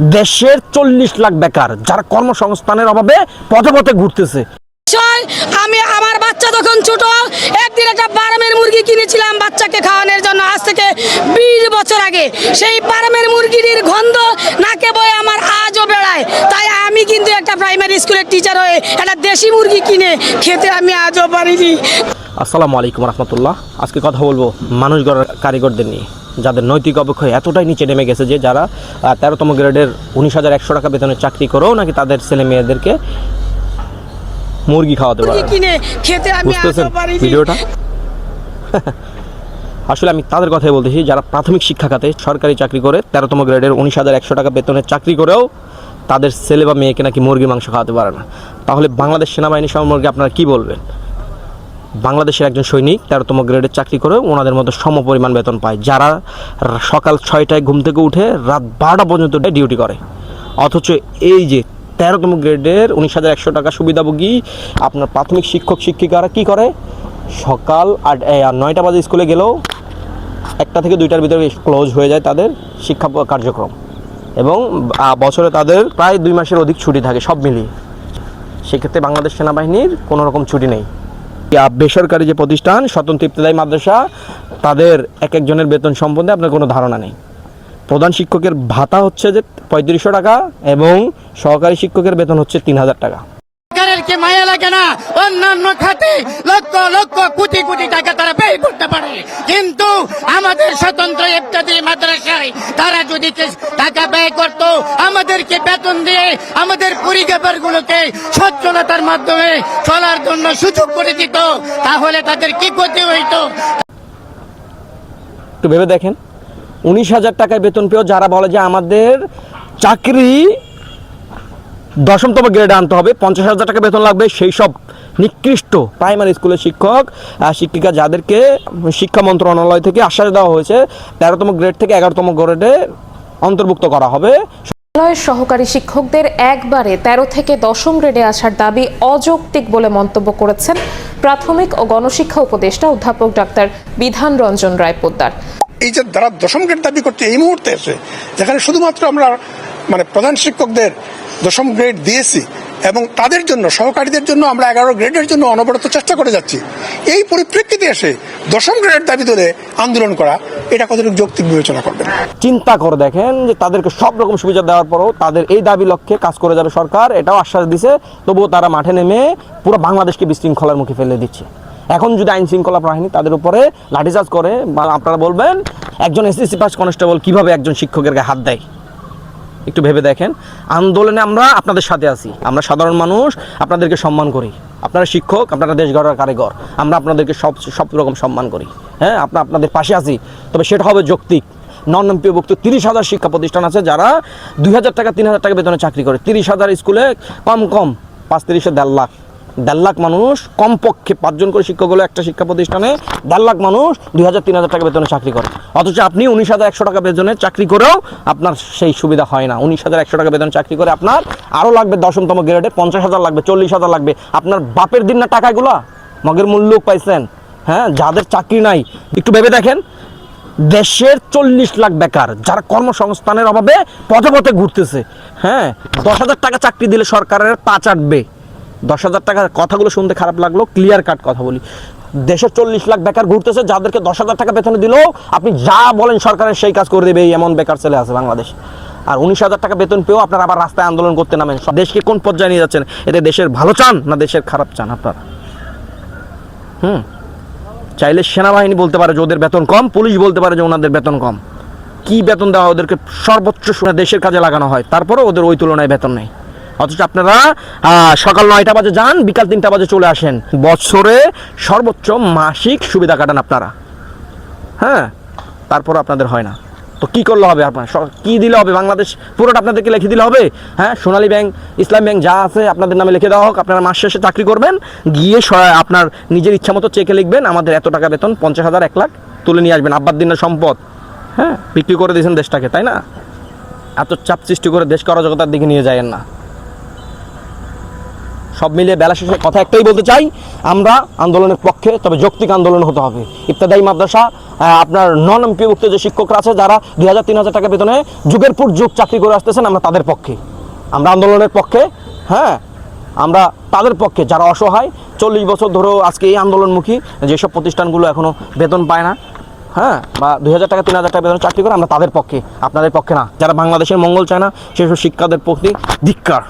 দেশের চল্লিশ লাখ বেকার যারা কর্মসংস্থানের অভাবে পথে পথে ঘুরতেছে। আমি আমার বাচ্চা তখন ছোট একদিন একটা বারামের মুরগি কিনেছিলাম বাচ্চাকে খাওয়ানোর জন্য আজ থেকে বিশ বছর আগে। সেই বারামের মুরগির গন্ধ নাকে বয়ে আমার আজও বেড়ায়। তাই আমি কিন্তু একটা প্রাইমারি স্কুলের টিচার হয়ে একটা দেশি মুরগি কিনে খেতে আমি আজও পারিনি। আসসালামু আলাইকুম রহমতুল্লাহ। আজকে কথা বলব মানুষ গড়ার কারিগরদের নিয়ে। যাদের নৈতিক অবক্ষয় এতটাই নিচে নেমে গেছে যে যারা তেরোতম গ্রেডের উনিশ হাজার একশো টাকা বেতনের চাকরি করেও নাকি তাদের ছেলে মেয়েদেরকে মুরগি খাওয়াতে পারে মুরগি বুঝতেছেন ভিডিওটা? আসলে আমি তাদের কথাই বলতেছি যারা প্রাথমিক শিক্ষা খাতে সরকারি চাকরি করে তেরোতম গ্রেডের উনিশ হাজার একশো টাকা বেতনের চাকরি করেও তাদের ছেলে বা মেয়েকে নাকি মুরগির মাংস খাওয়াতে পারে না। তাহলে বাংলাদেশ সেনাবাহিনী সম্পর্কে আপনারা কি বলবেন? বাংলাদেশের একজন সৈনিক, তেরোতম গ্রেডের চাকরি করে ওনাদের মতো সম পরিমাণ বেতন পায়। যারা সকাল ছয়টায় ঘুম থেকে উঠে রাত বারোটা পর্যন্ত ডিউটি করে। অথচ এই যে তেরোতম গ্রেডের উনিশ হাজার একশো টাকা সুবিধাভোগী, আপনার প্রাথমিক শিক্ষক, শিক্ষিকারা কি করে? সকাল আট নয়টা বাজে স্কুলে গেলেও একটা থেকে দুইটার ভিতরে ক্লোজ হয়ে যায় তাদের শিক্ষা কার্যক্রম। এবং বছরে তাদের প্রায় দুই মাসের অধিক ছুটি থাকে সব মিলিয়ে। সেক্ষেত্রে বাংলাদেশ সেনাবাহিনীর কোনো রকম ছুটি নেই। বেসরকারি যে প্রতিষ্ঠান, স্বতন্ত্র ইবতদায়ী মাদ্রাসা, তাদের এক একজনের বেতন সম্বন্ধে আপনার কোনো ধারণা নেই। প্রধান শিক্ষকের ভাতা হচ্ছে যে পঁয়ত্রিশশো টাকা এবং সহকারী শিক্ষকের বেতন হচ্ছে তিন হাজার টাকা। কি মায়া লাগে না, অন্যান্য খাতে লক্ষ লক্ষ কোটি কোটি টাকা তারা ব্যয় করতে পারে। কিন্তু আমাদের স্বতন্ত্র ইত্যাদি মাদ্রাসায় তারা যদি টাকা ব্যয় করত, আমাদেরকে বেতন দিয়ে আমাদের পরিবার গুলোকে সচ্ছলতার মাধ্যমে চলার জন্য সুযোগ করে দিত, তাহলে তাদের কি ক্ষতি হইতো? একটু ভেবে দেখেন, উনিশ হাজার টাকায় বেতন পেয়েও যারা বলে যে আমাদের চাকরি দশমতম গ্রেডে আনতে হবে। পঞ্চাশ হাজার টাকা বেতন লাগবে। সেই সব নিকৃষ্ট প্রাইমারি স্কুলের শিক্ষক শিক্ষিকা যাদেরকে শিক্ষা মন্ত্রণালয় থেকে আশ্বাস দেওয়া হয়েছে তেরোতম গ্রেড থেকে এগারোতম গ্রেডে অন্তর্ভুক্ত করা হবে। বিদ্যালয়ের সহকারী শিক্ষকদের একবারে তেরো থেকে দশম গ্রেডে আসার দাবি অযৌক্তিক বলে মন্তব্য করেছেন প্রাথমিক ও গণশিক্ষা উপদেষ্টা অধ্যাপক ডাক্তার বিধান রঞ্জন রায় পোদ্দার। এই যে যারা দশম গ্রেড দাবি করছে এই মুহূর্তে এসে যেখানে শুধুমাত্র আমরা মানে প্রধান শিক্ষকদের দশম গ্রেড দিয়েছি এবং তাদের জন্য, সহকারীদের জন্য আমরা এগারো গ্রেডের জন্য অনবরত চেষ্টা করে যাচ্ছি। এই পরিপ্রেক্ষিতে এসে দশম গ্রেড দাবি ধরে আন্দোলন করা, এটা কতটুকু যৌক্তিক বিবেচনা করবেন? চিন্তা করে দেখেন যে তাদেরকে সব রকম সুবিধা দেওয়ার পরও তাদের এই দাবি লক্ষ্যে কাজ করে যাবে সরকার, এটাও আশ্বাস দিছে, তবুও তারা মাঠে নেমে পুরো বাংলাদেশকে বিশৃঙ্খলার মুখে ফেলে দিচ্ছে। এখন যদি আইন শৃঙ্খলা বাহিনী তাদের উপরে লাঠিচার্জ করে, বা আপনারা বলবেন, একজন এসএসসি পাস কনস্টেবল কীভাবে একজন শিক্ষকের গায়ে হাত দেয়? একটু ভেবে দেখেন। আন্দোলনে আমরা আপনাদের সাথে আছি। আমরা সাধারণ মানুষ, আপনাদেরকে সম্মান করি। আপনারা শিক্ষক, আপনারা দেশ গড়ার কারিগর। আমরা আপনাদেরকে সব সব রকম সম্মান করি। হ্যাঁ আমরা আপনাদের পাশে আছি। তবে সেটা হবে যৌক্তিক। নন এমপিভুক্ত তিরিশ হাজার শিক্ষা প্রতিষ্ঠান আছে যারা দুই হাজার টাকা, তিন হাজার টাকা বেতনে চাকরি করে। তিরিশ হাজার স্কুলে কম কম পাঁচ তিরিশে দেড় লাখ। দেড় লাখ মানুষ, কমপক্ষে পাঁচজন করে শিক্ষক হলো একটা শিক্ষা প্রতিষ্ঠানে দেড় লাখ মানুষ দুই হাজার তিন হাজার টাকা বেতনে চাকরি করে। অথচ আপনি উনিশ হাজার একশো টাকা বেতনে চাকরি করেও আপনার সেই সুবিধা হয় না। উনিশ হাজার একশো টাকা বেতনে চাকরি করে আপনার আরও লাগবে দশমতম গ্রেডে, পঞ্চাশ হাজার লাগবে, চল্লিশ হাজার লাগবে। আপনার বাপের দিন না টাকাগুলা? মগের মূল্য পাইছেন। হ্যাঁ যাদের চাকরি নাই, একটু ভেবে দেখেন। দেশের চল্লিশ লাখ বেকার, যারা কর্মসংস্থানের অভাবে পথে পথে ঘুরতেছে। হ্যাঁ দশ হাজার টাকা চাকরি দিলে সরকারের পা চাটবে দশ হাজার টাকা কথাগুলো শুনতে খারাপ লাগল ক্লিয়ার কাট কথা বলি। দেশের চল্লিশ লাখ বেকার ঘুরতেছে, যাদেরকে দশ হাজার টাকা বেতনে দিলেও আপনি যা বলেন সরকারের সেই কাজ করে দেবে এমন বেকার ছেলে আছে বাংলাদেশ। আর উনিশ হাজার টাকা বেতন পেয়েও আপনারা আবার রাস্তায় আন্দোলন করতে নামেন। দেশকে কোন পর্যায়ে নিয়ে যাচ্ছেন? এতে দেশের ভালো চান না দেশের খারাপ চান আপনারা? হুম? চাইলে সেনাবাহিনী বলতে পারে যে ওদের বেতন কম, পুলিশ বলতে পারে যে ওনাদের বেতন কম। কি বেতন দেওয়া ওদেরকে সর্বোচ্চ দেশের কাজে লাগানো হয়? তারপরে ওদের ওই তুলনায় বেতন নেই। অথচ আপনারা সকাল নয়টা বাজে যান, বিকাল তিনটা বাজে চলে আসেন। বছরে সর্বোচ্চ মাসিক সুবিধা কাটান আপনারা। হ্যাঁ? তারপর আপনাদের হয় না। তো কি করলে হবে আপনার? কি দিলে হবে? বাংলাদেশ, পুরোটা আপনাদেরকে লিখে দিলে হবে? হ্যাঁ? সোনালী ব্যাংক, ইসলাম ব্যাংক যা আছে আপনাদের নামে লিখে দেওয়া হোক, আপনারা মাস শেষে চাকরি করবেন। গিয়ে আপনার নিজের ইচ্ছা মতো চেকে লিখবেন, আমাদের এত টাকা বেতন, পঞ্চাশ হাজার, এক লাখ, তুলে নিয়ে আসবেন। আব্বার দিনের সম্পদ। হ্যাঁ? বিক্রি করে দিয়েছেন দেশটাকে, তাই না? এত চাপ সৃষ্টি করে দেশকে অরাজকতার দিকে নিয়ে যায়েন না। সব মিলিয়ে বেলা শেষে কথা একটাই বলতে চাই, আমরা আন্দোলনের পক্ষে, তবে যৌক্তিক আন্দোলন হতে হবে। ইত্যাদায়ী মাদ্রাসা আপনার নন এমপিভুক্ত যে শিক্ষকরা আছে, যারা দুই হাজার তিন হাজার টাকা বেতনে যুগের পর যুগ চাকরি করে আসতেছেন, আমরা তাদের পক্ষে। আমরা আন্দোলনের পক্ষে হ্যাঁ আমরা তাদের পক্ষে, যারা অসহায়, চল্লিশ বছর ধরেও আজকে এই আন্দোলনমুখী, যেসব প্রতিষ্ঠানগুলো এখনও বেতন পায় না হ্যাঁ বা দুই হাজার টাকা, তিন হাজার টাকা বেতন চাকরি করে, আমরা তাদের পক্ষে, আপনাদের পক্ষে না। যারা বাংলাদেশের মঙ্গল চায় না, সেসব শিক্ষাদের প্রতি ধিক্কার।